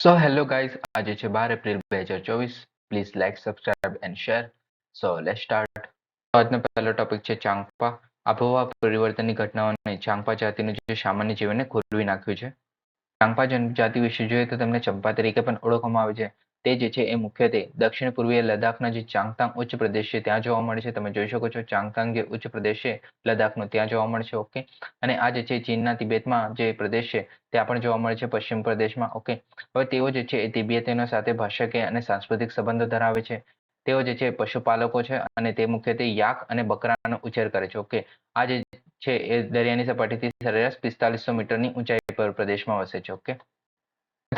So hello guys આજે છે બાર April બે હજાર ચોવીસ please like subscribe and share so let start આજનો પહેલો ટોપિક છે ચાંગપા. આબોહવા પરિવર્તનની ઘટનાઓને ચાંગપા જાતિનું જે સામાન્ય જીવનને ખોલવી નાખ્યું છે. ચાંગપા જનજાતિ વિશે જોઈએ તો તેમને ચંપા તરીકે પણ ઓળખવામાં આવે છે. તે જે છે એ મુખ્યત્વે દક્ષિણ પૂર્વીય લદ્દાખના જે ચાંગતાંગ ઉચ્ચ પ્રદેશ છે ત્યાં જોવા મળે છે. તમે જોઈ શકો છો ચાંગતાંગ જે ઉચ્ચ પ્રદેશ છે લદ્દાખનો ત્યાં જોવા મળશે ઓકે. અને આ જે છે ચીનના તિબેટમાં જે પ્રદેશ છે ત્યાં પણ જોવા મળે છે પશ્ચિમ પ્રદેશમાં. ઓકે. હવે તેઓ જે છે એ તિબેતીનો સાથે ભાષાકીય અને સાંસ્કૃતિક સંબંધો ધરાવે છે. તેઓ જે છે પશુપાલકો છે અને તે મુખ્યત્વે યાક અને બકરાનો ઉછેર કરે છે. ઓકે. આ જે છે એ દરિયાની સપાટીથી સરેરાશ પિસ્તાલીસો મીટરની ઊંચાઈ પર પ્રદેશમાં વસે છે. ઓકે.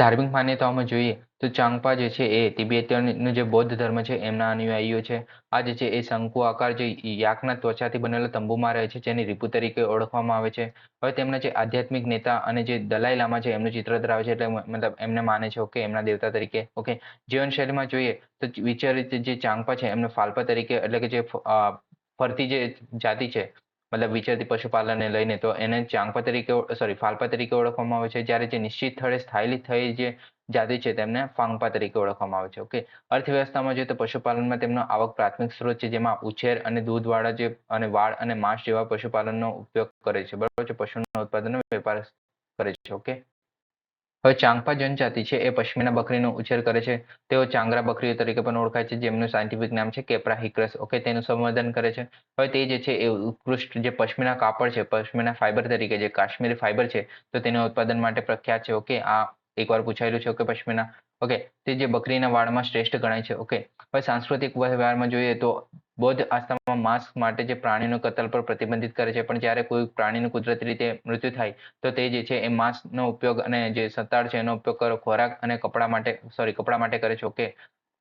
ધાર્મિક માન્યતાઓમાં જોઈએ તો ચાંગપા જે છે એ તિબેટીયનનો જે બૌદ્ધ ધર્મ છે એમના અનુયાયીઓ છે. આ જે છે એ શંકુ આકાર જે યાકના ત્વચાથી બનેલા તંબુમાં રહે છે જેની રીપુ તરીકે ઓળખવામાં આવે છે. હવે તેમના જે આધ્યાત્મિક નેતા અને જે દલાઈ લામા છે એમનું ચિત્ર ધરાવે છે એટલે મતલબ એમને માને છે ઓકે એમના દેવતા તરીકે ઓકે. જીવનશૈલીમાં જોઈએ તો વિચારિત જે ચાંગપા છે એમને ફાલ્પા તરીકે એટલે કે જે ફરતી જે જાતિ છે મતલબ વિચરતી પશુપાલનને લઈને તો એને ચાંગપા તરીકે સોરી ફાલ્પા તરીકે ઓળખવામાં આવે છે, જ્યારે જે નિશ્ચિત સ્થળે સ્થાયી થઈ જે જાતિ છે તેમને ફાંગપા તરીકે ઓળખવામાં આવે છે. ઓકે? અર્થવ્યવસ્થામાં જોઈએ તો પશુપાલનમાં તેમનો આવક પ્રાથમિક સ્ત્રોત છે, જેમાં ઉછેર અને દૂધવાળા જે, અને વાળ અને માંસ જેવા પશુપાલનનો ઉપયોગ કરે છે. બરાબર છે? પશુના ઉત્પાદનનો વેપાર કરે છે. ઓકે? હવે ચાંગપા જનજાતિ છે, એ પશ્મિના બકરીનો ઉછેર કરે છે. તેઓ ચાંગરા બકરીઓ તરીકે પણ ઓળખાય છે, જેમનું સાયન્ટિફિક નામ છે કેપરા હિક્રસ ઓકે તેનું સંવર્ધન કરે છે. હવે તે જે છે, એ ઉત્કૃષ્ટ જે પશ્મિના કાપડ છે, પશ્મિના ફાઈબર તરીકે જે કાશ્મીરી ફાઈબર છે, તો તેના ઉત્પાદન માટે પ્રખ્યાત છે. ઓકે આ એકવાર પૂછાયેલું છે ઓકે પશ્મિના. ઓકે તે જે બકરીના વાળમાં શ્રેષ્ઠ ગણાય છે. ઓકે હવે સાંસ્કૃતિક વ્યવહારમાં જોઈએ તો બૌદ્ધ આસ્થામાં માંસ માટે જે પ્રાણીનું કતલ પર પ્રતિબંધિત કરે છે, પણ જ્યારે કોઈ પ્રાણીનું કુદરતી રીતે મૃત્યુ થાય, તો તે જે છે એ માંસનો ઉપયોગ અને જે સત્તાળ છે એનો ઉપયોગ કરો, ખોરાક અને કપડા માટે સોરી કપડા માટે કરે છે. ઓકે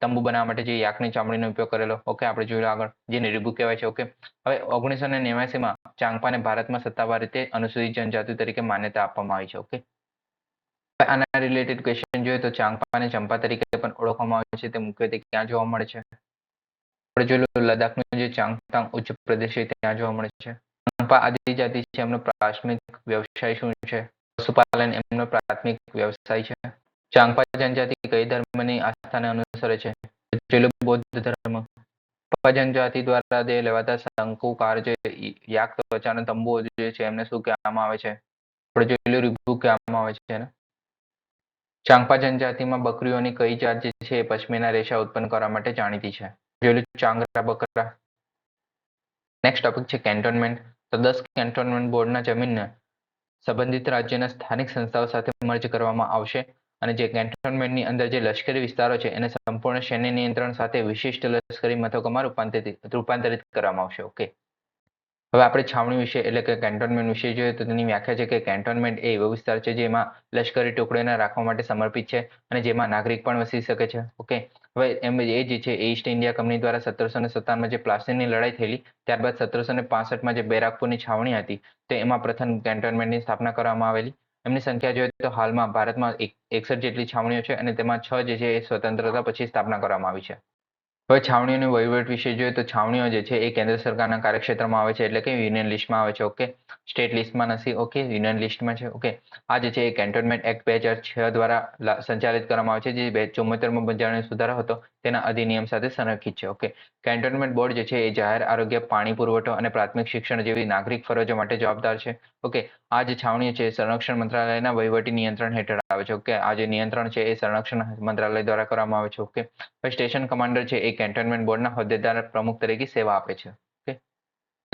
તંબુ બનાવવા માટે જે યાકની ચામડીનો ઉપયોગ કરેલો. ઓકે આપણે જોયું આગળ, જેને રીબુ કહેવાય છે. ઓકે હવે ઓગણીસો ને નેવ્યાસીમાં ચાંગપાને ભારતમાં સત્તાવાર રીતે અનુસૂચિત જનજાતિ તરીકે માન્યતા આપવામાં આવી છે. ઓકે આના રિલેટેડ ક્વેશ્ચન જોઈએ તો ચાંગપા ચંપા તરીકે પણ ઓળખવામાં આવે છે. તે મુખ્યત્વે ક્યાં જોવા મળે છે? આપણે જોયેલું લદ્દાખનું જે ચાંગતાંગ ઉચ્ચ પ્રદેશ છે, ત્યાં જોવા મળે છે. ચાંગપા આદિજાતિ છે, એમનો પ્રાથમિક વ્યવસાય શું છે? પશુપાલન એમનો પ્રાથમિક વ્યવસાય છે. ચાંગપા જનજાતિ કઈ ધર્મની આસ્થાને અનુસરે છે? જોયેલું બૌદ્ધ ધર્મ. પપ્પા જનજાતિ દ્વારા જે લેવાતા શંકુકાર જે યાક, ત્વચાના તંબુઓ જે છે, એમને શું કહેવામાં આવે છે? આપણે જોયેલું રીબુ કહેવામાં આવે છે ચાંગપા જનજાતિમાં બકરીઓની કઈ જાત જે છે એ પશ્મિના રેશા ઉત્પન્ન કરવા માટે જાણીતી છે. જોયેલું ચાંગરા બકરા. નેક્સ્ટ ટોપિક છે કેન્ટોનમેન્ટ તો દસ કેન્ટોનમેન્ટ બોર્ડના જમીનને સંબંધિત રાજ્યના સ્થાનિક સંસ્થાઓ સાથે મર્જ કરવામાં આવશે અને જે કેન્ટોનમેન્ટની અંદર જે લશ્કરી વિસ્તારો છે એને સંપૂર્ણ સૈન્ય નિયંત્રણ સાથે વિશિષ્ટ લશ્કરી મથકોમાં રૂપાંતરિત રૂપાંતરિત કરવામાં આવશે. ઓકે હવે આપણે છાવણી વિશે એટલે કે કેન્ટોનમેન્ટ વિશે જોઈએ તો તેની વ્યાખ્યા છે કે કેન્ટોનમેન્ટ એ એવો વિસ્તાર છે જેમાં લશ્કરી ટુકડીને રાખવા માટે સમર્પિત છે અને જેમાં નાગરિક પણ વસી શકે છે. ઓકે? હવે એમ એ જે છે ઈસ્ટ ઇન્ડિયા કંપની દ્વારા સત્તરસો ને સત્તાવનમાં જે પ્લાસીની લડાઈ થયેલી, ત્યારબાદ સત્તરસો ને પાસઠમાં જે બેરાકપુરની છાવણી હતી, તો એમાં પ્રથમ કેન્ટોનમેન્ટની સ્થાપના કરવામાં આવેલી. એમની સંખ્યા જોઈએ તો હાલમાં ભારતમાં એકસઠ જેટલી છાવણીઓ છે અને તેમાં છ જે છે એ સ્વતંત્રતા પછી સ્થાપના કરવામાં આવી છે. હવે છાવણીઓની વહીવટ વિશે જોઈએ તો છાવણીઓ જે છે એ કેન્દ્ર સરકારના કાર્યક્ષેત્રમાં આવે છે એટલે કે યુનિયન લિસ્ટમાં આવે છે, ઓકે? સ્ટેટ લિસ્ટમાં નથી, ઓકે? યુનિયન લિસ્ટમાં છે, ઓકે? આ જે છે એ કેન્ટોનમેન્ટ એક્ટ બે હજાર છ દ્વારા સંચાલિત કરવામાં આવે છે, જે બે ચુમ્મોતેરમો બંધારણીય સુધારો હતો, તેના અધિનિયમ સાથે સંરક્ષિત છે, ઓકે? કેન્ટોનમેન્ટ બોર્ડ જે છે એ જાહેર આરોગ્ય, પાણી પુરવઠો અને પ્રાથમિક શિક્ષણ જેવી નાગરિક ફરજો માટે જવાબદાર છે, ઓકે? આ જે છાવણીઓ છે સંરક્ષણ મંત્રાલયના વહીવટી નિયંત્રણ હેઠળ આવે છે, ઓકે? આ જે નિયંત્રણ છે એ સંરક્ષણ મંત્રાલય દ્વારા કરવામાં આવે છે, ઓકે? સ્ટેશન કમાન્ડર છે એ કેન્ટોનમેન્ટ બોર્ડના હોદ્દેદાર પ્રમુખ તરીકે સેવા આપે છે. ઓકે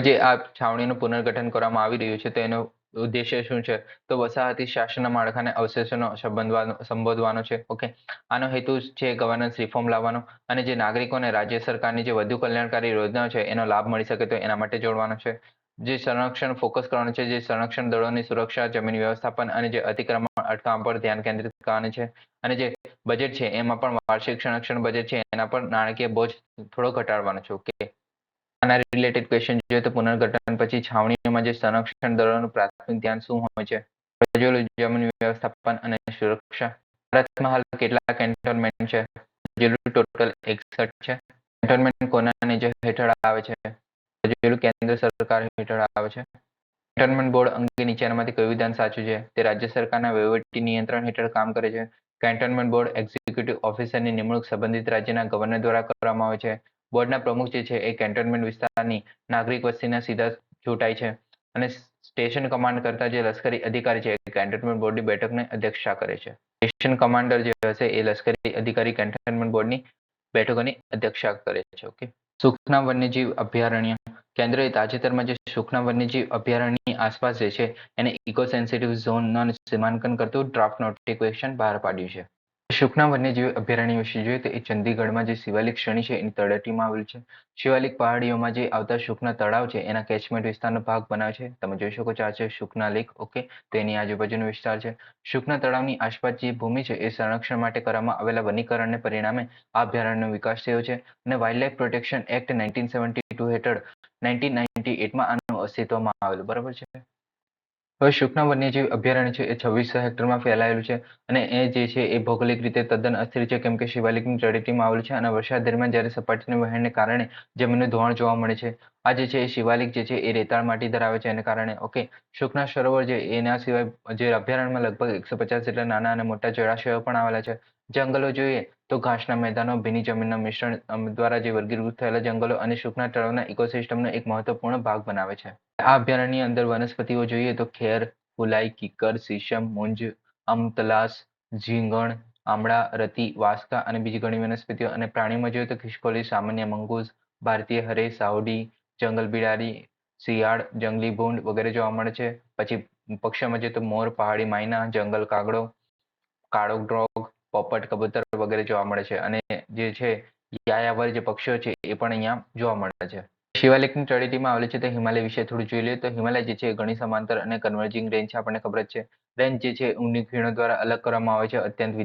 જે આ છાવણીનું પુનર્ગઠન કરવામાં આવી રહ્યું છે, તો એનો ઉદ્દેશ્ય શું છે? તો વસાહતી શાસનના માળખાને અવશેષોનો સંબંધવાનો, સંબોધવાનો છે. ઓકે આનો હેતુ છે ગવર્નન્સ રિફોર્મ લાવવાનો અને જે નાગરિકોને રાજ્ય સરકારની જે વધુ કલ્યાણકારી યોજનાઓ છે, એનો લાભ મળી શકે તો એના માટે જોડવાનો છે. જે સંરક્ષણ ફોકસ કરવાનું છે, જે સંરક્ષણ દળોની સુરક્ષા, જમીન વ્યવસ્થાપન અને જે અતિક્રમણ અટકાવવા પર ધ્યાન કેન્દ્રિત કરવાનું છે. અને જે બજેટ છે, એમાં પણ વાર્ષિક સંરક્ષણ બજેટ છે, એના પર નાણાકીય બોજ થોડો ઘટાડવાનો છે ઓકે આના રિલેટેડ ક્વેશ્ચન જોઈએ તો પુનર્ગઠન પછી છાવણીઓમાં જે સંરક્ષણ દળોનું પ્રાથમિક ધ્યાન શું હોય છે? જમીન વ્યવસ્થાપન અને સુરક્ષા. ભારતમાં હાલ કેટલા કેન્ટોનમેન્ટ છે? ટોટલ એકસઠ છે. કેન્ટોનમેન્ટ કોનાની જે હેઠળ આવે છે? કેન્દ્ર સરકાર હેઠળ આવે છે. કેન્ટોનમેન્ટ બોર્ડ અંગે નીચેનામાંથી કયું વિધાન સાચું છે? તે રાજ્ય સરકારના વહીવટી નિયંત્રણ હેઠળ કામ કરે છે. કેન્ટોનમેન્ટ બોર્ડ એક્ઝિક્યુટિવ ઓફિસરની નિમણૂક સંબંધિત રાજ્યના ગવર્નર દ્વારા કરવામાં આવે છે. બોર્ડના પ્રમુખ જે છે એ કેન્ટોનમેન્ટ વિસ્તારની નાગરિક વસ્તીના સીધા ચૂંટાય છે. અને સ્ટેશન કમાન્ડ કરતા જે લશ્કરી અધિકારી છે એ કેન્ટોનમેન્ટ બોર્ડની બેઠકને અધ્યક્ષતા કરે છે. સ્ટેશન કમાન્ડર જે હશે એ લશ્કરી અધિકારી કેન્ટોનમેન્ટ બોર્ડની બેઠકોની અધ્યક્ષતા કરે છે. ઓકે સુખના વન્યજીવ અભયારણ્ય. કેન્દ્રએ તાજેતરમાં જે સુખના વન્યજીવ અભયારણ્યની આસપાસ જે છે, એને ઇકો સેન્સિટિવ ઝોનના સીમાંકન કરતું ડ્રાફ્ટ નોટિફિકેશન બહાર પાડ્યું છે. સુખના વન્યજીવ અભયારણ્ય વિશે જોઈએ તો એ ચંદીગઢમાં જે શિવાલિક શ્રેણી છે, એની તળેટીમાં આવેલું છે. શિવાલિક પહાડીઓમાં જે આવતા સુખના તળાવ છે, એના કેચમેન્ટ વિસ્તારનો ભાગ બનાવે છે. તમે જોઈ શકો છો આ છે સુખના લેક ઓકે તો એની આજુબાજુનો વિસ્તાર છે. સુખના તળાવની આસપાસ જે ભૂમિ છે, એ સંરક્ષણ માટે કરવામાં આવેલા વનીકરણને પરિણામે આ અભયારણ્યનો વિકાસ થયો છે. અને wildlife protection act nineteen seventy two હેઠળ નાઇન્ટીન નાઇન્ટી એટમાં આનું અસ્તિત્વમાં આવેલું, બરાબર છે? હવે શુકના વન્યજીવ અભયારણ્ય છે એ છવ્વીસો હેક્ટરમાં ફેલાયેલું છે અને એ જે છે એ ભૌગોલિક રીતે તદ્દન અસ્થિર છે, કેમ કે શિવાલિકની તળેટીમાં આવેલું છે અને વરસાદ દરમિયાન જ્યારે સપાટીની વહેણને કારણે જમીનનું ધોવાણ જોવા મળે છે. આ જે છે એ શિવાલિક જે છે એ રેતાળ માટી ધરાવે છે એને કારણે, ઓકે શુકના સરોવર જે એના સિવાય જે અભયારણ્યમાં લગભગ એકસો પચાસ જેટલા નાના અને મોટા જળાશયો પણ આવેલા છે. જંગલો જોઈએ તો ઘાસના મેદાનો, ભીની જમીનના મિશ્રણ દ્વારા જે વર્ગીકૃત થયેલા જંગલો અને સુખના તળાવના ઇકોસિસ્ટમનો એક મહત્વપૂર્ણ ભાગ બનાવે છે. આ અભયારણ્યની અંદર વનસ્પતિઓ જોઈએ તો ખેર, ફુલાઈ, કિકર સીશમ મુંજ અમતલાસ ઝીંગણ, આમળા, રતી, વાસ્કા અને બીજી ઘણી વનસ્પતિઓ અને પ્રાણીમાં જોઈએ તો ખિસકોલી, સામાન્ય મંગૂઝ, ભારતીય હરે સાવડી જંગલ બિડારી શિયાળ, જંગલી ભૂંડ વગેરે જોવા મળે છે. પછી પક્ષીઓમાં જોઈએ તો મોર, પહાડી, માયના, જંગલ કાગડો, કાળો ડ્રોગ પોપટ, કબૂતર વગેરે જોવા મળે છે અને જે છે યાયાવર જે પક્ષીઓ છે એ પણ અહીંયા જોવા મળે છે. શિવાલિકની તળેટીમાં આવેલી છે તો હિમાલય વિશે થોડું જોઈ લઈએ. તો હિમાલય જે છે ઘણી સમાંતર અને કન્વર્જિંગ રેન્જ છે આપણને ખબર જ છે. રેન્જ જે છે ઊંડી ખીણો દ્વારા અલગ કરવામાં આવે છે. અત્યંત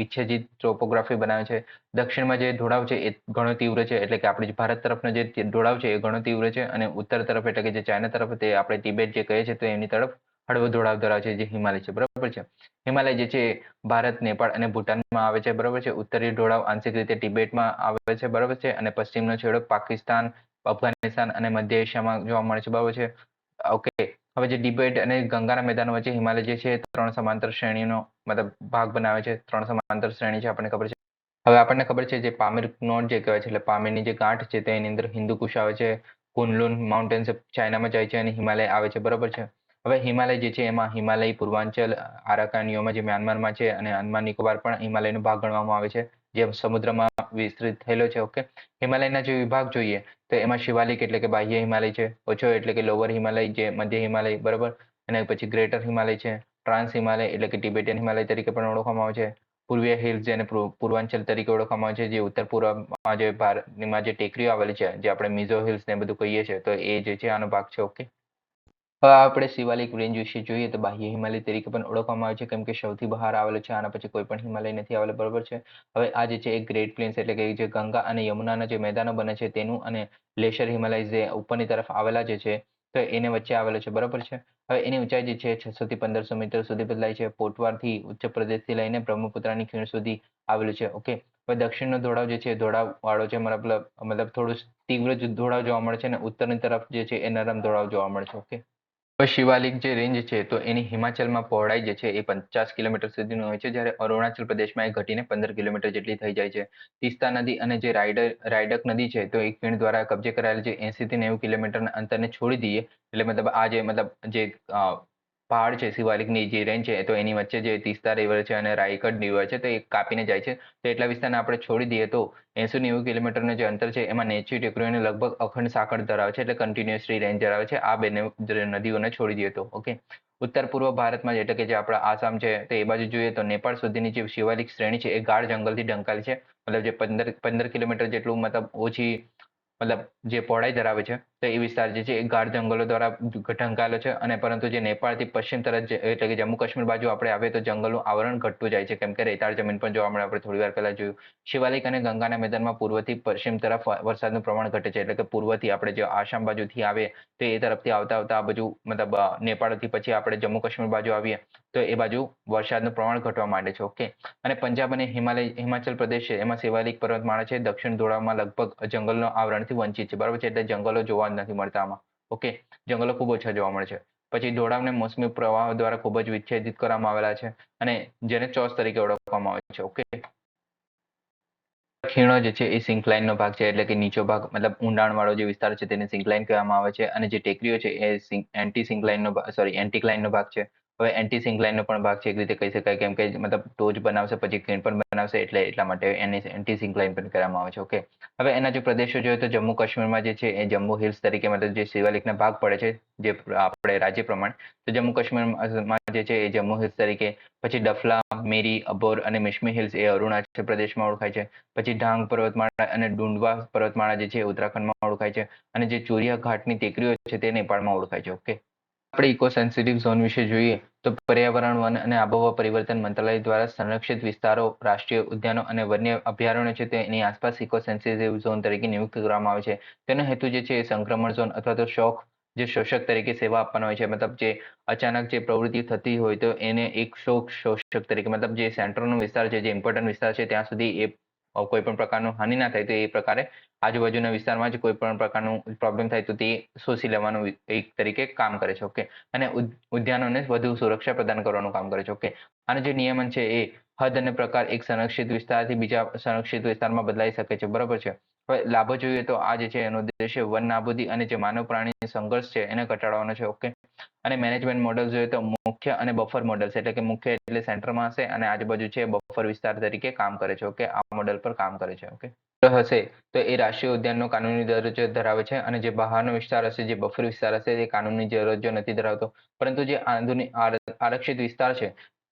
વિચ્છેદિત ટોપોગ્રાફી બનાવે છે. દક્ષિણમાં જે ઢોળાવ છે એ ઘણો તીવ્ર છે. એટલે કે આપણે ભારત તરફનો જે ઢોળાવ છે એ ઘણો તીવ્ર છે અને ઉત્તર તરફ એટલે કે જે ચાઇના તરફ તે આપણે તિબેટ જે કહે છે તો એની તરફ હળવો ઢોળાવ ધરાવે છે, જે હિમાલય છે, બરાબર છે? હિમાલય જે છે ભારત, નેપાળ અને ભૂટાનમાં આવે છે, બરાબર છે? ઉત્તરી ઢોળાવ આંશિક રીતે તિબેટમાં આવે છે, બરાબર છે? અને પશ્ચિમનો છેડો પાકિસ્તાન, અફઘાનિસ્તાન અને મધ્ય એશિયામાં જોવા મળે છે, બરાબર છે? ઓકે, હવે જે ડિબેટ અને ગંગાના મેદાન વચ્ચે હિમાલય જે છે ત્રણ સમાંતર શ્રેણીનો મતલબ ભાગ બનાવે છે, ત્રણ સમાંતર શ્રેણી છે, આપણને ખબર છે? હવે આપણને ખબર છે, જે પામીર નોટ જે કહેવાય છે, એટલે પામીરની જે ગાંઠ છે તેની અંદર હિન્દુ કુશ આવે છે, કુનલુન માઉન્ટેન્સ ચાઇનામાં જાય છે અને હિમાલય આવે છે, બરાબર છે? હવે હિમાલય જે છે, એમાં હિમાલય, પૂર્વાંચલ, આરાકાનીઓમાં જે મ્યાનમારમાં છે અને અંદમાન નિકોબાર પણ હિમાલયનો ભાગ ગણવામાં આવે છે, જે સમુદ્રમાં વિસ્તૃત થયેલો છે, ઓકે? હિમાલયના જે વિભાગ જોઈએ, તો એમાં શિવાલિક એટલે કે બાહ્ય હિમાલય છે, ઓછો એટલે કે લોવર હિમાલય જે મધ્ય હિમાલય, બરાબર? અને પછી ગ્રેટર હિમાલય છે ટ્રાન્સ હિમાલય એટલે કે ટિબેટિયન હિમાલય તરીકે પણ ઓળખવામાં આવે છે, પૂર્વીય હિલ્સ જેને પૂર્વાંચલ તરીકે ઓળખવામાં આવે છે, જે ઉત્તર પૂર્વમાં જે ભારતમાં જે ટેકરીઓ આવેલી છે, જે આપણે મિઝો હિલ્સ ને બધું કહીએ છીએ, તો એ જે છે, આનો ભાગ છે, ઓકે? હવે આપણે શિવાલિક રેન્જ વિશે જોઈએ તો બાહ્ય હિમાલય તરીકે પણ ઓળખવામાં આવે છે. કેમ કે સૌથી બહાર આવેલો છે, આના પછી કોઈ પણ હિમાલય નથી આવેલો. બરોબર છે? હવે આ જે છે એ ગ્રેટ પ્લેન્સ એટલે કે જે ગંગા અને યમુનાના જે મેદાનો બને છે તેનું અને લેશર હિમાલય જે ઉપરની તરફ આવેલા જે છે તો એને વચ્ચે આવેલો છે. બરોબર છે? હવે એની ઊંચાઈ જે છે છસો થી પંદરસો મીટર સુધી બદલાય છે. પોટવારથી ઉચ્ચ પ્રદેશથી લઈને બ્રહ્મપુત્રાની ખીણ સુધી આવેલું છે. ઓકે? હવે દક્ષિણનો ધોળાવ જે છે ધોળાવ વાળો છે. મતલબ મતલબ થોડું તીવ્ર ધોળાવ જોવા મળે છે અને ઉત્તરની તરફ જે છે એ નરમ ધોળાવ જોવા મળે છે. ઓકે? શિવાલિક જે રેન્જ છે, તો એની હિમાચલમાં પહોળાઈ જે છે, એ પચાસ કિલોમીટર સુધીનું હોય છે. જ્યારે અરુણાચલ પ્રદેશમાં એ ઘટીને પંદર કિલોમીટર જેટલી થઈ જાય છે. તિસ્તા નદી અને જે રાયડર, રાયડક નદી છે, તો એક ખીણ દ્વારા કબજે કરાયેલ જે એસી થી નેવું કિલોમીટરના અંતરને છોડી દઈએ. એટલે મતલબ આ જે, મતલબ જે પહાડ છે શિવાલિકની જે રેન્જ છે, તો એની વચ્ચે જે તિસ્તા રિવર છે અને રાયકડ રિવર છે, તો એ કાપીને જાય છે. તો એટલા વિસ્તારને આપણે છોડી દઈએ તો એસી નેવું કિલોમીટરનું જે અંતર છે, એમાં નેચી ટેકરીઓને લગભગ અખંડ સાંકળ ધરાવે છે, એટલે કન્ટિન્યુઅસલી રેન્જ ધરાવે છે, આ બંને નદીઓને છોડી દઈએ તો, ઓકે? ઉત્તર પૂર્વ ભારતમાં એટલે કે જે આપણા આસામ છે, તો એ બાજુ જોઈએ તો નેપાળ સુધીની જે શિવાલિક શ્રેણી છે, એ ગાઢ જંગલથી ઢંકાયેલી છે. મતલબ જે પંદર પંદર કિલોમીટર જેટલું મતલબ ઓછી મતલબ જે પહોળાઈ ધરાવે છે એ વિસ્તાર જે છે એ ગાઢ જંગલો દ્વારા ઢંકાયેલો છે અને પરંતુ જે નેપાળથી પશ્ચિમ તરફ એટલે કે જમ્મુ કાશ્મીર બાજુ આપણે આવીએ તો જંગલનું આવરણ ઘટતું જાય છે. કેમ કે રેતાળ જમીન પણ જોવા મળે, આપણે થોડી વાર પહેલા જોયું. શિવાલિક અને ગંગાના મેદાનમાં પૂર્વથી પશ્ચિમ તરફ વરસાદનું પ્રમાણ ઘટે છે, એટલે કે પૂર્વથી આપણે જે આસામ બાજુથી આવે તો એ તરફથી આવતા આવતા આ બાજુ, મતલબ નેપાળથી પછી આપણે જમ્મુ કાશ્મીર બાજુ આવીએ તો એ બાજુ વરસાદનું પ્રમાણ ઘટવા માંડે છે, ઓકે? અને પંજાબ અને હિમાલય, હિમાચલ પ્રદેશ છે, એમાં શિવાલિક પર્વતમાળા છે, દક્ષિણ ધોળામાં લગભગ જંગલનો આવરણથી વંચિત છે. બરાબર છે? એટલે જંગલો જોવા જ નથી મળતા આમાં. ઓકે, જંગલો ખૂબ ઓછા જોવા મળે છે. પછી ઢોળાવને મોસમી પ્રવાહ દ્વારા ખૂબ જ વિચ્છેદિત કરવામાં આવેલા છે અને જેને ચોસ તરીકે ઓળખવામાં આવે છે. ઓકે. ખીણો જે છે એ સિંકલાઇન નો ભાગ છે, એટલે કે નીચો ભાગ, મતલબ ઊંડાણ વાળો જે વિસ્તાર છે તેને સિંકલાઇન કહેવામાં આવે છે અને જે ટેકરીઓ છે એ એન્ટી સિંકલાઇન નો સોરી એન્ટીક્લાઇન નો ભાગ છે. હવે એન્ટી સિંકલાઇન નો પણ ભાગ છે, એક રીતે કહી શકાય કેમ કે મતલબ ટોચ બનાવશે, પછી ખીણ પણ બનાવશે, એટલે એટલા માટે એને એન્ટી સિંકલાઇન પણ કરવામાં આવે છે ઓકે હવે એના જે પ્રદેશો જોઈએ તો જમ્મુ કાશ્મીરમાં જે છે, એ જમ્મુ હિલ્સ તરીકે મતલબ જે શિવાલિકના ભાગ પડે છે, જે આપણે રાજ્ય પ્રમાણે, તો જમ્મુ કાશ્મીરમાં જે છે, એ જમ્મુ હિલ્સ તરીકે, પછી ડફલા, મેરી, અબોર અને મિશ્મી હિલ્સ એ અરુણાચલ પ્રદેશમાં ઓળખાય છે, પછી ઢાંગ પર્વતમાળા અને ડુંડવા પર્વતમાળા જે છે ઉત્તરાખંડમાં ઓળખાય છે, અને જે ચોરિયા ઘાટની ટેકરીઓ છે, તે નેપાળમાં ઓળખાય છે ઓકે આપણે ઇકો સેન્સિટિવ ઝોન વિશે જોઈએ તો પર્યાવરણ વન અને આબોહવા પરિવર્તન મંત્રાલય દ્વારા સંરક્ષિત વિસ્તારો, રાષ્ટ્રીય ઉદ્યાનો અને વન્ય અભયારણ્યો છે તેની આસપાસ ઇકો સેન્સિટિવ ઝોન તરીકે નિયુક્ત કરવામાં આવે છે. તેનો હેતુ જે છે એ સંક્રમણ ઝોન અથવા તો શોખ જે શોષક તરીકે સેવા આપવાનો હોય છે. મતલબ જે અચાનક જે પ્રવૃત્તિ થતી હોય તો એને એક શોક શોષક તરીકે મતલબ જે સેન્ટરનો વિસ્તાર છે, જે ઇમ્પોર્ટન્ટ વિસ્તાર છે, ત્યાં સુધી એ કોઈ પણ પ્રકારનું હાનિ ના થાય તો એ પ્રકારે આજુબાજુના વિસ્તારમાં જ કોઈ પણ પ્રકારનું પ્રોબ્લેમ થાય તો તે શોષી લેવાનું એક તરીકે કામ કરે છે ઓકે અને ઉદ્યાનોને વધુ સુરક્ષા પ્રદાન કરવાનું કામ કરે છે ઓકે અને જે નિયમન છે એ હદ અને પ્રકાર એક સંરક્ષિત વિસ્તારથી બીજા સંરક્ષિત વિસ્તારમાં બદલાઈ શકે છે, બરાબર છે? લાભો જોઈએ તો આ છે એનો ઉદ્દેશ્ય વન નાબૂદી અને જે માનવ પ્રાણી સંઘર્ષ છે એને ઘટાડવાનો છે ઓકે અને મેનેજમેન્ટ મોડલ જોઈએ તો મુખ્ય અને બફર મોડલ એટલે કે મુખ્ય એટલે સેન્ટરમાં હશે અને આજુબાજુ છે બફર વિસ્તાર તરીકે કામ કરે છે ઓકે આ મોડલ પર કામ કરે છે ઓકે હશે તો એ રાષ્ટ્રીય ઉદ્યાનનો કાનૂની દરજ્જો ધરાવે છે અને જે બહારનો વિસ્તાર હશે, જે બફર વિસ્તાર હશે તે કાનૂની દરજ્જો નથી ધરાવતો. પરંતુ જે આધુનિક આરક્ષિત વિસ્તાર છે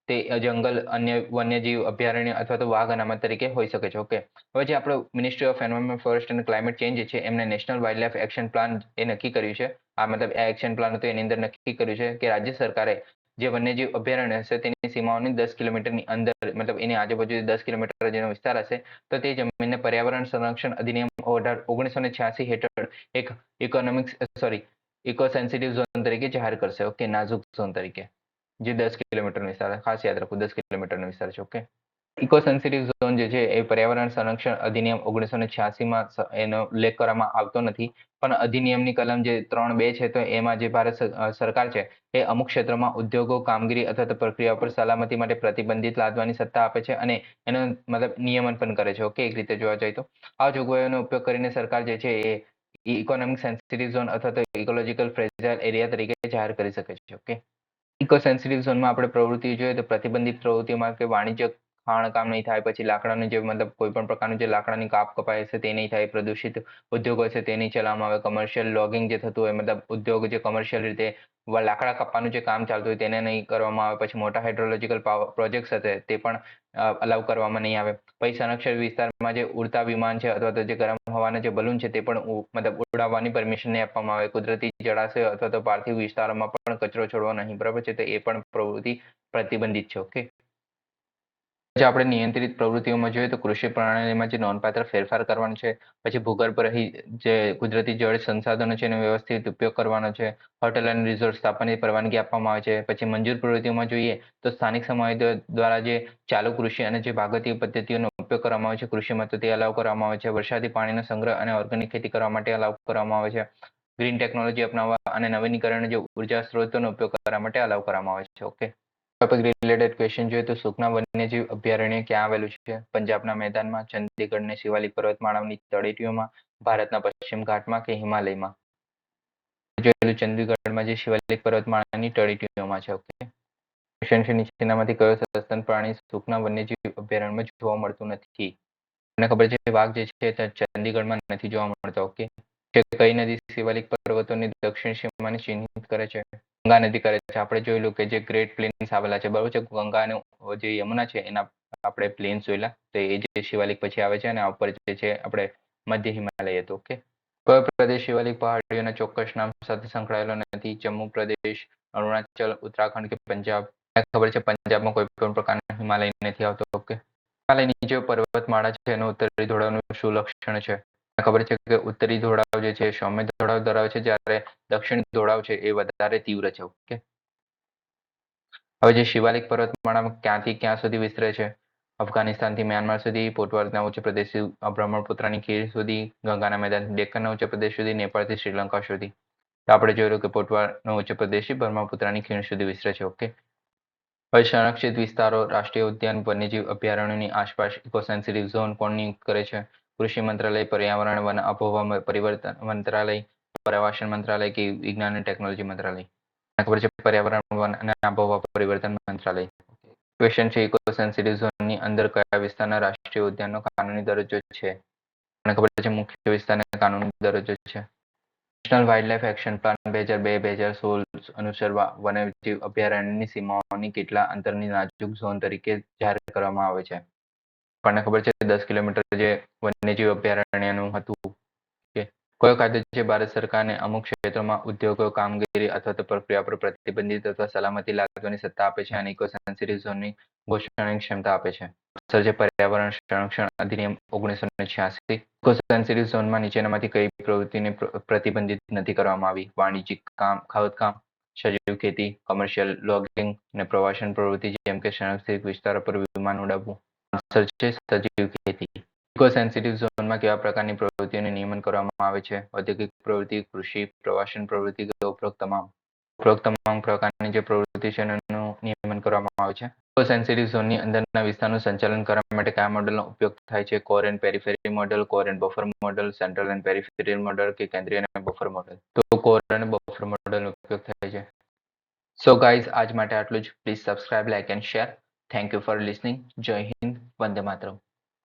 તે જંગલ, અન્ય, વન્યજીવ, અભયારણ્ય અથવા તો વાઘ અનામત તરીકે હોઈ શકે છે. ઓકે. હવે જે આપણો મિનિસ્ટ્રી ઓફ એન્વાયરમેન્ટ ફોરેસ્ટ અને ક્લાઇમેટ ચેન્જ છે, એમને national wild life action plan એ નક્કી કર્યું છે. આ મતલબ આ એક્શન પ્લાન હતો એની અંદર નક્કી કર્યું છે કે રાજ્ય સરકારે જે વન્યજીવ અભયારણ્ય હશે તેની સીમાઓની દસ કિલોમીટરની અંદર, મતલબ એની આજુબાજુ દસ કિલોમીટર જેનો વિસ્તાર હશે, તો તે જમીનને પર્યાવરણ સંરક્ષણ અધિનિયમ અઢાર ઓગણીસો ને છ્યાસી હેઠળ એક economics sorry eco sensitive zone તરીકે જાહેર કરશે. ઓકે, નાજુક ઝોન તરીકે. જે દસ કિલોમીટર વિસ્તાર ખાસ યાદ રાખો, દસ કિલોમીટરનો વિસ્તાર છે ઓકે ઇકો સેન્સિટિવ ઝોન જે છે, એ પર્યાવરણ સંરક્ષણ અધિનિયમ ઓગણીસો ને છ્યાસીમાં એનો ઉલ્લેખ કરવામાં આવતો નથી. પણ અધિનિયમની કલમ જે ત્રણ બે છે, તો એમાં જે ભારત સરકાર છે, એ અમુક ક્ષેત્રમાં ઉદ્યોગો, કામગીરી અથવા તો પ્રક્રિયા પર સલામતી માટે પ્રતિબંધિત લાદવાની સત્તા આપે છે અને એનો મતલબ નિયમન પણ કરે છે ઓકે એક રીતે જોવા જાય તો. આ જોગવાઈઓનો ઉપયોગ કરીને સરકાર જે છે, એ ઇકોનોમિક સેન્સિટિવ ઝોન અથવા તો ઇકોલોજીકલ ફ્રેજાઇલ એરિયા તરીકે જાહેર કરી શકે છે ઓકે ઇકો સેન્સિટિવ ઝોનમાં આપણે પ્રવૃત્તિ જોઈએ તો પ્રતિબંધિત પ્રવૃત્તિમાં કે વાણિજ્ય ખાણકામ નહીં થાય, પછી લાકડાનું જે મતલબ કોઈ પણ પ્રકારનું જે લાકડાની કાપ કપાય છે તે નહીં થાય, પ્રદૂષિત ઉદ્યોગો છે તે નહીં ચલાવવામાં આવે કમર્શિયલ લોગિંગ જે થતું હોય, મતલબ ઉદ્યોગ જે કમર્શિયલ રીતે લાકડા કાપવાનું જે કામ ચાલતું હોય તેને નહીં કરવામાં આવે, પછી મોટા હાઇડ્રોલોજીકલ પ્રોજેક્ટ્સ હશે તે પણ અલાઉ કરવામાં નહીં આવે. પછી સંરક્ષણ વિસ્તારમાં જે ઉડતા વિમાન છે અથવા તો જે ગરમ હવાના જે બલૂન છે તે પણ મતલબ ઉડાવવાની પરમિશન નહીં આપવામાં આવે. કુદરતી જળાશય અથવા તો પાર્થિવ વિસ્તારોમાં પણ કચરો છોડવો નહીં, બરાબર છે? તો એ પણ પ્રવૃત્તિ પ્રતિબંધિત છે ઓકે જે આપણે નિયંત્રિત પ્રવૃત્તિઓમાં જોઈએ તો કૃષિ પ્રણાલીમાં જે નોંધપાત્ર ફેરફાર કરવાનો છે, પછી ભૂગર્ભ રહી જે કુદરતી જળ સંસાધનો છે એનો વ્યવસ્થિત ઉપયોગ કરવાનો છે, હોટેલ અને રિઝોર્ટ સ્થાપનની પરવાનગી આપવામાં આવે છે, પછી મંજૂર પ્રવૃત્તિઓમાં જોઈએ તો સ્થાનિક સમુદાયો દ્વારા જે ચાલુ કૃષિ અને જે ભાગતીય પદ્ધતિઓનો ઉપયોગ કરવામાં આવે છે, કૃષિમાં તો તે અલાવ કરવામાં આવે છે, વરસાદી પાણીનો સંગ્રહ અને ઓર્ગેનિક ખેતી કરવા માટે અલાવ કરવામાં આવે છે ગ્રીન ટેકનોલોજી અપનાવવા અને નવીનીકરણ જે ઊર્જા સ્ત્રોતોનો ઉપયોગ કરવા માટે અલાવ કરવામાં આવે છે ઓકે ટોપિક રિલેટેડ ક્વેશ્ચન જોઈએ તો સુખના વન્યજીવ અભયારણ્ય ક્યાં આવેલું છે? પંજાબના મેદાનમાં ચંદીગઢની શિવાલિક પર્વતમાળાની તળેટીઓમાં, ભારતના પશ્ચિમ ઘાટમાં કે હિમાલયમાં? જોયેલું ચંદીગઢમાં જે શિવાલિક પર્વતમાળાની તળેટીઓમાં છે ઓકે ક્વેશ્ચન છે, નીચેનામાંથી કયો સસ્તન પ્રાણી સુખના વન્યજીવ અભયારણ્યમાં જોવા મળતું નથી? મને ખબર છે વાઘ જે છે તે ચંદીગઢમાં નથી જોવા મળતો ઓકે કઈ નદી શિવાલિક પર્વતોની દક્ષિણ સીમાને ચિહ્નિત કરે છે? ગંગા નદી કરે છે. આપણે જોયેલું કે જે ગ્રેટ પ્લેન્સ આવેલા છે, બરોબર છે? ગંગા અને જે યમુના છે, એના આપણે પ્લેન્સ જોયેલા. તો એ જે શિવાલિક પછી આવે છે અને આ ઉપર જે છે, આપણે મધ્ય હિમાલય હતો, ઓકે? કયો પ્રદેશ શિવાલિક પહાડીઓના ચોક્કસ નામ સાથે સંકળાયેલો નથી? જમ્મુ પ્રદેશ, અરુણાચલ, ઉત્તરાખંડ કે પંજાબ? ખબર છે, પંજાબમાં કોઈ પણ પ્રકારનો હિમાલય નથી આવતો, ઓકે? હિમાલયની જે પર્વતમાળા છે, એનું ઉત્તરી ધોળાનું શું લક્ષણ છે. ખબર છે કે ઉત્તરી ધોળાવ જે છે, સૌમ્ય ધોળાવ ધરાવે છે, જ્યારે દક્ષિણ ધોળાવ છે એ વધારે તીવ્ર છે, ઓકે? હવે જે શિવાલિક પર્વતમાળા ક્યાંથી ક્યાં સુધી વિસ્તરે છે? અફઘાનિસ્તાનથી મ્યાનમાર સુધી પોટવારના ઉચ્ચ પ્રદેશ બ્રહ્મપુત્રની ખીર સુધી, ગંગાના મેદાન ડેક્કનના ઉચ્ચ પ્રદેશ સુધી, નેપાળથી શ્રીલંકા સુધી. તો આપણે જોયું કે પોટવાનો ઉચ્ચ પ્રદેશ બ્રહ્મપુત્રની ખીણ સુધી વિસ્તરે છે, ઓકે? હવે સંરક્ષિત વિસ્તારો, રાષ્ટ્રીય ઉદ્યાન, વન્યજીવ અભયારણ્યની આસપાસ ઇકો સેન્સિટિવ ઝોન કોણ નિયુક્ત કરે છે? કૃષિ મંત્રાલય, પર્યાવરણ વન આબોહવા પરિવર્તન મંત્રાલય, પ્રવાસન મંત્રાલય કે વિજ્ઞાન અને ટેકનોલોજી મંત્રાલય. મને ખબર છે પર્યાવરણ વન અને આબોહવા પરિવર્તન મંત્રાલય. ક્વેશ્ચન છે ઇકો સેન્સિટિવ ઝોનની અંદર કયા વિસ્તારના રાષ્ટ્રીય ઉદ્યાનનો કાનૂની દરજ્જો છે? મને ખબર છે મુખ્ય વિસ્તારને કાનૂની દરજ્જો છે. નેશનલ વાઇલ્ડલાઇફ એક્શન પ્લાન બે હજાર બે બે હજાર સોળ અનુસાર વા- વન્યજીવ અભયારણ્યની સીમાઓની કેટલા અંતરની નાજુક ઝોન તરીકે જાહેર કરવામાં આવે છે? આપણને ખબર છે દસ કિલોમીટર જે વન્યજીવ અભયારણ્યનું હતું કે કયો કાયદો છે ભારત સરકારને અમુક ક્ષેત્રોમાં ઉદ્યોગો, કામગીરી અથવા તો પ્રક્રિયા પર પ્રતિબંધિત અથવા સલામતી લાદવાની સત્તા આપે છે અને ઇકો સેન્સિટિવ ઝોનની ઘોષણાની ક્ષમતા આપે છે. સર જે પર્યાવરણ સંરક્ષણ અધિનિયમ ઓગણીસો ને છ્યાસી. ઇકો સેન્સિટિવ ઝોનમાં નીચેનામાંથી કઈ પ્રવૃત્તિને પ્રતિબંધિત નથી કરવામાં આવી? વાણિજ્યિક કામ ખાવતકામ સજીવ ખેતી કોમર્શિયલ લોગિંગ અને પ્રવાસન પ્રવૃત્તિ જેમ કે સંરક્ષિત વિસ્તારો પર વિમાન ઉડાવવું. આન્સર છે સજીવ ખેતી. ઇકો ઝોનમાં કેવા પ્રકારની પ્રવૃત્તિઓનું નિયમન કરવામાં આવે છે? ઔદ્યોગિક પ્રવૃત્તિ, કૃષિ, પ્રવાસન પ્રવૃત્તિ કે ઉપરોક્ત તમામ? ઉપરોક્ત તમામ પ્રકારની જે પ્રવૃત્તિ છે એનું નિયમન કરવામાં આવે છે? ઇકો સેન્સિટિવ ઝોનની અંદરના વિસ્તારનું સંચાલન કરવા માટે કયા મોડેલનો ઉપયોગ થાય છે? Core and periphery model, core and buffer model, central and periphery model કે કેન્દ્રીય અને બફર મોડેલ? તો કોર અને બફર મોડેલનો ઉપયોગ થાય છે. સો ગાઈઝ આજ માટે આટલું જ. Please subscribe like and share Thank you for listening. Joy Hind, Vande Matram.